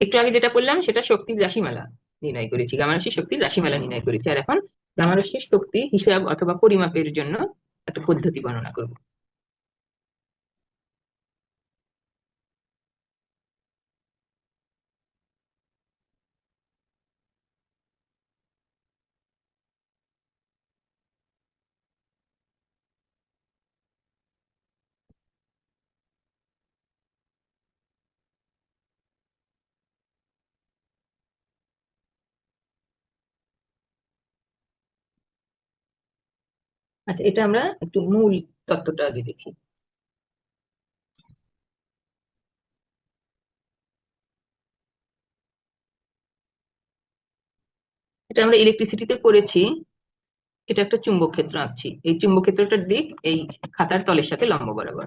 একটু আগে যেটা বললাম, সেটা শক্তির রাশিমালা নির্ণয় করেছি। গামারসির শক্তির রাশিমালা নির্ণয় করেছি। আর এখন গামারসির শক্তি হিসাব অথবা পরিমাপের জন্য একটা পদ্ধতি বর্ণনা করব। আচ্ছা এটা আমরা একটু মূল তত্ত্বটা আগে দেখি। এটা আমরা ইলেকট্রিসিটিতে করেছি। এটা একটা চুম্বক ক্ষেত্র আঁকছি। এই চুম্বক ক্ষেত্রটার দিক এই খাতার তলের সাথে লম্ব বরাবর।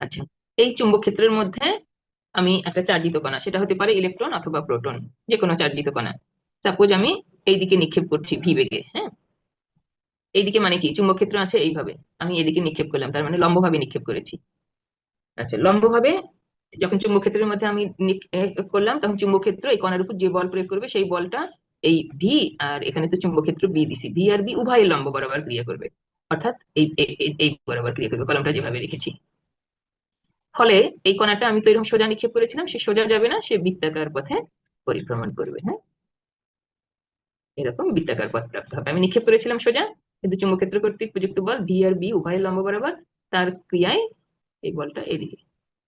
আচ্ছা এই চুম্বক ক্ষেত্রের মধ্যে আমি একটা চার্জিত কণা সেটা হতে পারে ইলেকট্রন অথবা প্রোটন যে কোনো চার্জিত কণা সাপোজ আমি এইদিকে নিক্ষেপ করছি ভি বেগে হ্যাঁ? এইদিকে মানে কি? চুম্বক ক্ষেত্র আছে এইভাবে। আমি এদিকে নিক্ষেপ করলাম, তার মানে লম্বভাবে নিক্ষেপ করেছি। আচ্ছা লম্বভাবে যখন চুম্বক ক্ষেত্রের মধ্যে আমি করলাম, তখন চুম্বক ক্ষেত্র এই কণার উপর যে বল প্রয়োগ করবে, সেই বলটা এই ভি আর এখানে তো চুম্বক ক্ষেত্র বি দিছি। ভি আর বি উভয়ের লম্ব বরাবর ক্রিয়া করবে। অর্থাৎ এই এই বরাবর ক্রিয়া করবে, কলমটা যেভাবে রেখেছি। ফলে এই কণাটা আমি তো এরকম সোজা নিক্ষেপ করেছিলাম, সে সোজা যাবে না, সে বৃত্তাকার পথে পরিভ্রমণ করবে হ্যাঁ? এরকম বৃত্তাকার পথ প্রাপ্ত হবে। আমি নিক্ষেপ করেছিলাম সোজা কিন্তু চুম্বক্ষেত্র কর্তৃক প্রযুক্ত বল ভি আর বি উভয় লম্ব বরাবর, তার ক্রিয়ায় এই বলটা এদিকে,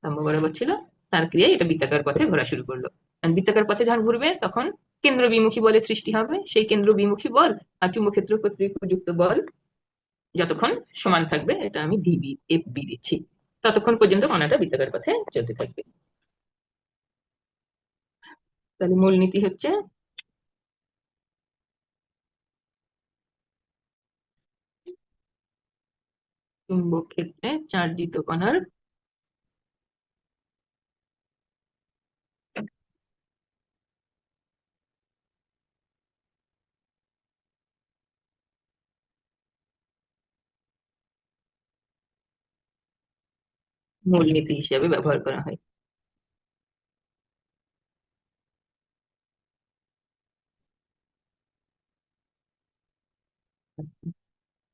লম্ব বরাবর ছিল, তার ক্রিয়ায় এটা বৃত্তাকার পথে ঘোরা শুরু করল। বৃত্তাকার পথে যখন ঘুরবে, তখন কেন্দ্র বিমুখী বলের সৃষ্টি হবে, সেই কেন্দ্র বিমুখী বল আর চুম্বক্ষেত্র কর্তৃক প্রযুক্ত বল যতক্ষণ সমান থাকবে, এটা আমি ডিবি এফ বি দিচ্ছি। ততক্ষণ পর্যন্ত কণাটা বৃত্তাকার পথে চলতে থাকবে। তাহলে মূলনীতি হচ্ছে চুম্বক ক্ষেত্রে চার্জিত কণার মূলনীতি হিসেবে ব্যবহার করা হয়।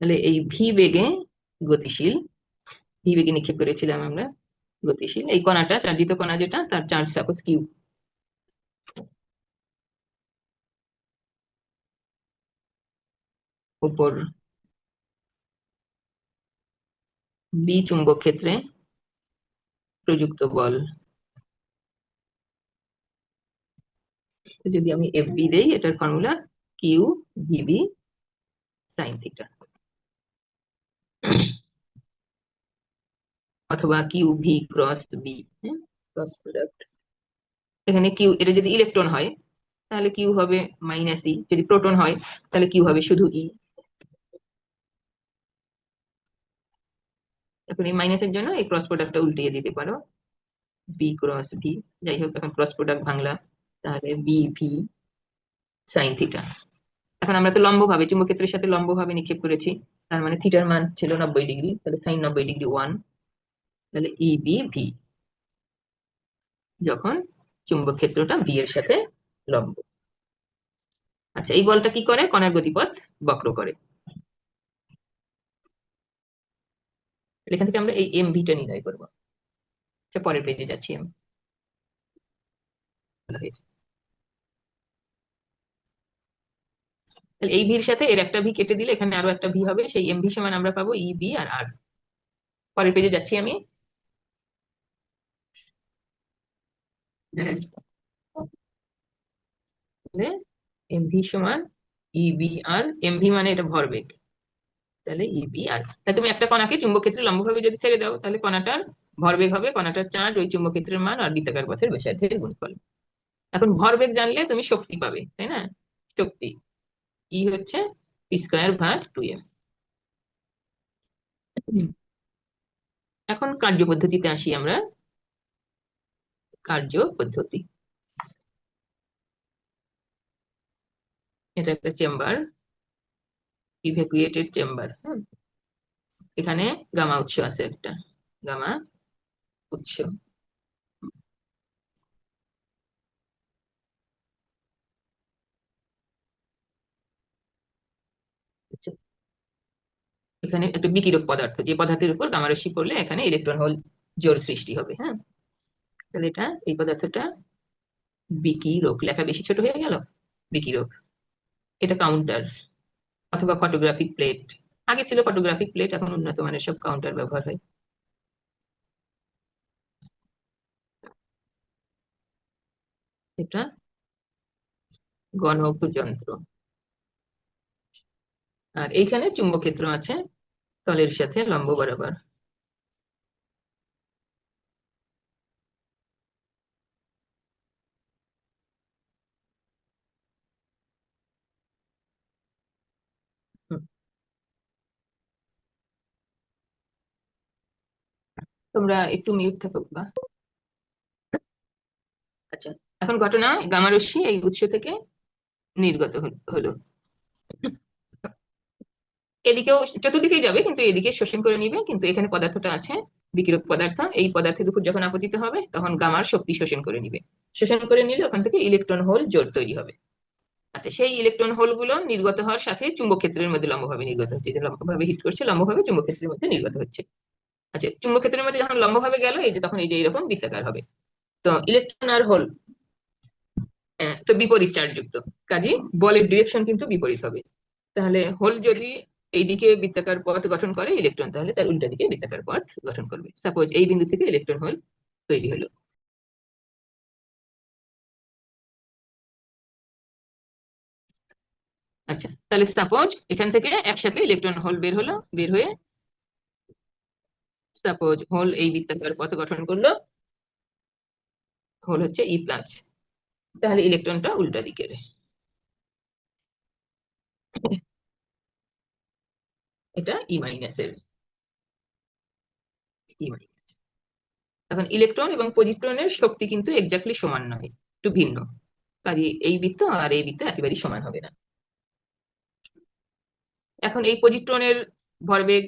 তাহলে এই ভি বেগে গতিশীল ভি বেগে নিক্ষেপ করেছিলাম আমরা, গতিশীল। এই কণাটা, চার্জিত কণা যেটা, তার চার্জ সাপোজ কিউ উপর বি চুম্বক ক্ষেত্রে প্রযুক্ত বল। যদি আমি এফ বি দেই, এটার formula Q VB sine theta অথবা Q V cross B cross product এখানে কিউ এটা যদি ইলেকট্রন হয়, তাহলে কিউ হবে মাইনাস ই যদি প্রোটন হয়, তাহলে কিউ হবে শুধু ই এখন এই মাইনাসের জন্য এই ক্রস প্রোডাক্টটা উল্টিয়ে দিতে পারো। বি ক্রস ভি যাই হোক, এখন ক্রস প্রোডাক্ট ভাঙলা তাহলে বি ভি সাইন থিটা এখন আমরা তো লম্ব ভাবে চুম্বক্ষেত্রের সাথে লম্ব ভাবে নিক্ষেপ করেছি, তার মানে থিটার মান ছিল নব্বই ডিগ্রি তাহলে সাইন নব্বই ডিগ্রি ওয়ান তাহলে ই বি ভি যখন চুম্বক ক্ষেত্রটা বি এর সাথে লম্ব। আচ্ছা এই বলটা কি করে? কণার গতিপথ বক্র করে। এখান থেকে আমরা এই এম ভিটা নির্ণয় করব। আচ্ছা পরের পেজে যাচ্ছি আমি এই ভির সাথে এর একটা ভি কেটে দিলে এখানে আরও একটা ভি হবে, সেই এম ভি সমান আমরা পাবো ই বি আর আর পরের পেজে যাচ্ছি আমি। এম ভি সমান E B R M V মানে এটা ভরবেগ। তাহলে ই বি আর তাহলে তুমি একটা কণাকে চুম্বক ক্ষেত্রে লম্বভাবে যদি ছেড়ে দাও, তাহলে কণাটার ভরবেগ হবে, কণাটার চার্জ ওই চুম্বক ক্ষেত্রের মান আর বৃত্তাকার পথের ব্যাসার্ধের গুণফল। এখন ভরবেগ জানলে তুমি শক্তি পাবে, তাই না? শক্তি। ই হচ্ছে পি স্কোয়ার ভাগ টু এম এখন কার্য পদ্ধতিতে আসি আমরা। কার্য পদ্ধতি। এটা একটা চেম্বার। ইভ্যাকুয়েটেড চেম্বার হ্যাঁ এখানে গামা উৎস আছে একটা গামা উৎস। আচ্ছা, এখানে একটা বিকিরক পদার্থ যে পদার্থের উপর গামা রশ্মি পড়লে এখানে ইলেকট্রন হোল জোর সৃষ্টি হবে হ্যাঁ তাহলে এটা এই পদার্থটা বিকিরক লেখা বেশি ছোট হয়ে গেল? বিকিরক। এটা কাউন্টার অথবা ফটোগ্রাফিক প্লেট আগে ছিল ফটোগ্রাফিক প্লেট এখন উন্নত মানের সব কাউন্টার ব্যবহার হয়। এটা গণক যন্ত্র আর এইখানে চুম্বক ক্ষেত্র আছে, তলের সাথে লম্ব বরাবর। তোমরা একটু মিউট থাকো বা আচ্ছা এখন ঘটনা গামা রশ্মি এই উৎস থেকে নির্গত হলো এদিকেও চতুর্দিকেই যাবে কিন্তু এদিকে শোষণ করে নিবে কিন্তু এখানে পদার্থটা আছে বিকিরক পদার্থ। এই পদার্থের উপর যখন আপতিত হবে তখন গামার শক্তি শোষণ করে নিবে। শোষণ করে নিলে ওখান থেকে ইলেকট্রন হোল জোর তৈরি হবে। আচ্ছা সেই ইলেকট্রন হোলগুলো নির্গত হওয়ার সাথে চুম্বক ক্ষেত্রের মধ্যে লম্বভাবে নির্গত হচ্ছে। লম্বভাবে হিট করছে লম্বভাবে চুম্বক ক্ষেত্রের মধ্যে নির্গত হচ্ছে। আচ্ছা চুম্বক ক্ষেত্রের মধ্যে যখন লম্বভাবে গেল, এই যে তখন এই যে এরকম বৃত্তাকার হবে। তো ইলেকট্রন আর হোল তো বিপরীত চার্জ যুক্ত। কাজে বলের ডিরেকশন কিন্তু বিপরীত হবে। তাহলে হোল যদি এইদিকে বৃত্তাকার পথ গঠন করে ইলেকট্রন তাহলে তার উল্টা দিকে বৃত্তাকার পথ গঠন করবে। সাপোজ এই বিন্দু থেকে ইলেকট্রন হোল তৈরি হলো। আচ্ছা তাহলে সাপোজ এখান থেকে একসাথে ইলেকট্রন হোল বের হলো, বের হয়ে সাপোজ হোল এই বৃত্তাকার পথ গঠন করল, হোল হচ্ছে ই প্লাস তাহলে ইলেকট্রনটা উল্টা দিকের। এটা ই মাইনাসের ই মাইনাস এখন ইলেকট্রন এবং পজিট্রনের শক্তি কিন্তু এক্স্যাক্টলি সমান নয়, একটু ভিন্ন। কাজে এই বৃত্ত আর এই বৃত্ত একেবারেই সমান হবে না। এখন এই পজিট্রনের ভরবেগ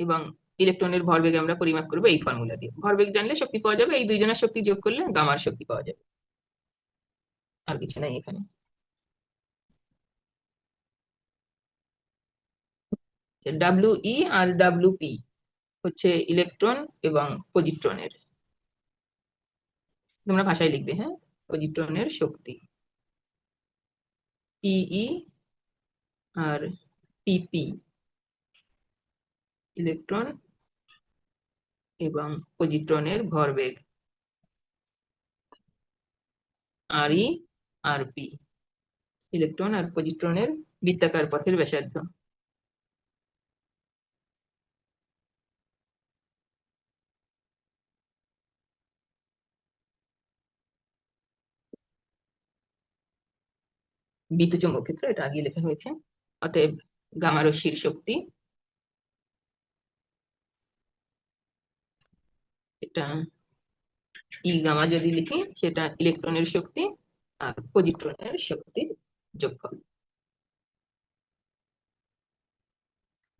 এবং ইলেকট্রনের ভরবেগ আমরা পরিমাপ করব এই ফর্মুলা দিয়ে। ভরবেগ জানলে শক্তি পাওয়া যাবে, এই দুইজনের শক্তি যোগ করলে গামার শক্তি পাওয়া যাবে। আর কিছু নাই এখানে। ডাব্লিউ ই আর ডাব্লিউ পি হচ্ছে ইলেকট্রন এবং পজিট্রনের। তোমরা ভাষায় লিখবে হ্যাঁ? পজিট্রনের শক্তি। পিই আর পিপি ইলেকট্রন এবং পজিট্রনের ভরবেগ। আর ই, আর পি। ইলেকট্রন আর পজিট্রনের বৃত্তাকার পথের ব্যাসার্ধ। বিদ্যুৎ চুম্বক ক্ষেত্র, এটা আগে লেখা হয়েছে। অতএব গামা রশ্মির শক্তি এটা ই গামা যদি লিখি, সেটা ইলেকট্রনের শক্তি আর পজিট্রনের শক্তির যোগফল।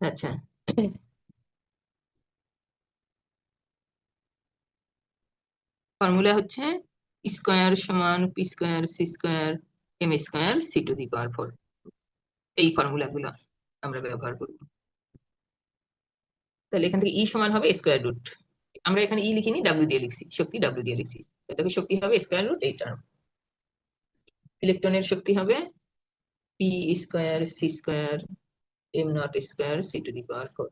আচ্ছা। ফর্মুলা হচ্ছে স্কোয়ার সমান P square C square M square C to the power four. এই ফর্মুলা গুলো আমরা ব্যবহার করব। তাহলে এখান থেকে ই সমান হবে স্কোয়ার রুট। আমরা এখানে ই লিখিনি ডাব্লিউ দিয়ে লিখছি, শক্তি ডাব্লিউ দিয়ে লিখছি। এটাকে শক্তি হবে স্কোয়ার রুট এই টার্ম ইলেকট্রনের শক্তি হবে P square C square M nought square C to the power four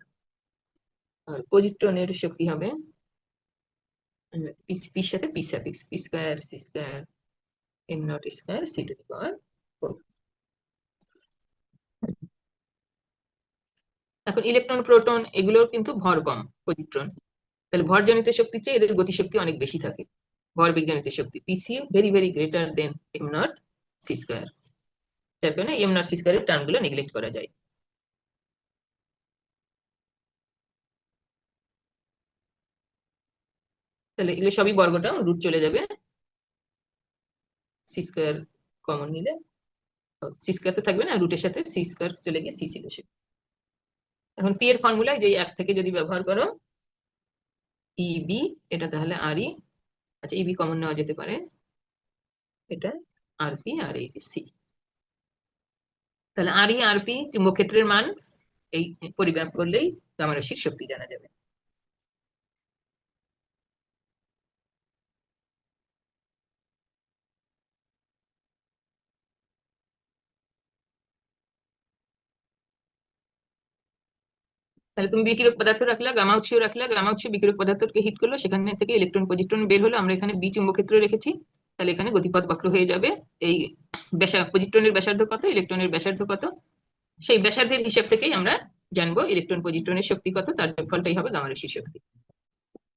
আর পজিট্রনের শক্তি হবে পির সাথে P suffix P square C square M nought square C to the power four এখন ইলেকট্রন প্রোটন এগুলোর কিন্তু ভর কম পজিট্রন তাহলে ভরজনিত শক্তির চেয়ে এদের গতিশক্তি অনেক বেশি থাকে। ভর বিজ্ঞানিত শক্তি PC very very greater than M nought C square যার কারণে এম নট সি স্কোয়ারের টার্মগুলো নেগলেক্ট করা যায়। তাহলে এগুলো সবই বর্গটা রুট চলে যাবে। সি স্কোয়ার কমন নিলে। সি স্কোয়ার তো থাকবে না রুটের সাথে সি স্কোয়ার চলে গিয়ে সি ছিল এখন পি এর ফর্মুলায় যে এক থেকে যদি ব্যবহার করো ইবি এটা তাহলে আরই ই আচ্ছা ইবি কমন নেওয়া যেতে পারে। এটা আরপি আর সি তাহলে আরই আরপি চুম্বক ক্ষেত্রের মান, এই পরিমাপ করলেই গামা শক্তি জানা যাবে। তাহলে তুমি বিকিরক পদার্থ রাখলা গামা উৎস রাখলা গামা উৎস বিকিরক পদার্থকে হিট করল, সেখান থেকে ইলেকট্রন পজিট্রন বের হলো, আমরা এখানে বি চুম্বক ক্ষেত্র রেখেছি, তাহলে এখানে গতিপথ বক্র হয়ে যাবে, এই পজিট্রনের ব্যাসার্ধ কত ইলেকট্রনের ব্যাসার্ধ কত, সেই ব্যাসার্ধের হিসাব থেকেই আমরা জানব ইলেকট্রন পজিট্রনের শক্তি কত, তার ফলটাই হবে গামা রশ্মির শক্তি।